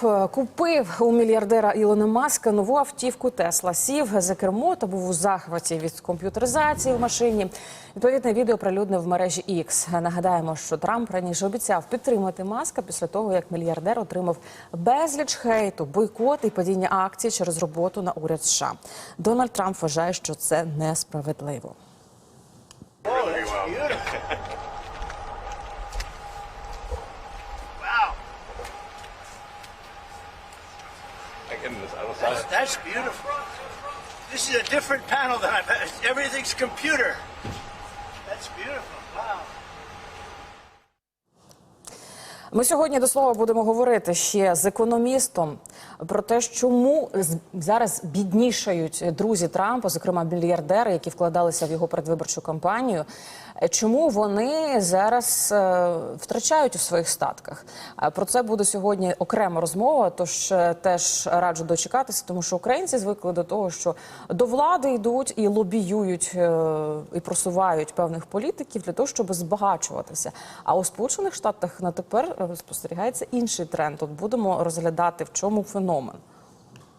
П- Купив у мільярдера Ілона Маска нову автівку Тесла. Сів за кермо та був у захваті від комп'ютеризації в машині. Відповідне відео прилюднив в мережі X. Нагадаємо, що Трамп раніше обіцяв підтримати Маска після того, як мільярдер отримав безліч хейту, бойкот і падіння акцій через роботу на уряд США. Дональд Трамп вважає, що це несправедливо. That's, that's, that's beautiful. This is a different panel than I've had. Everything's computer. That's beautiful. Wow. Ми сьогодні до слова будемо говорити ще з економістом про те, чому з- зараз біднішають друзі Трампа, зокрема мільярдери, які вкладалися в його передвиборчу кампанію. Чому вони зараз е, втрачають у своїх статках? Е, Про це буде сьогодні окрема розмова. Тож е, теж раджу дочекатися, тому що українці звикли до того, що до влади йдуть і лобіюють і просувають певних політиків для того, щоб збагачуватися. А у Сполучених Штатах на тепер спостерігається інший тренд. От будемо розглядати в чому феномен.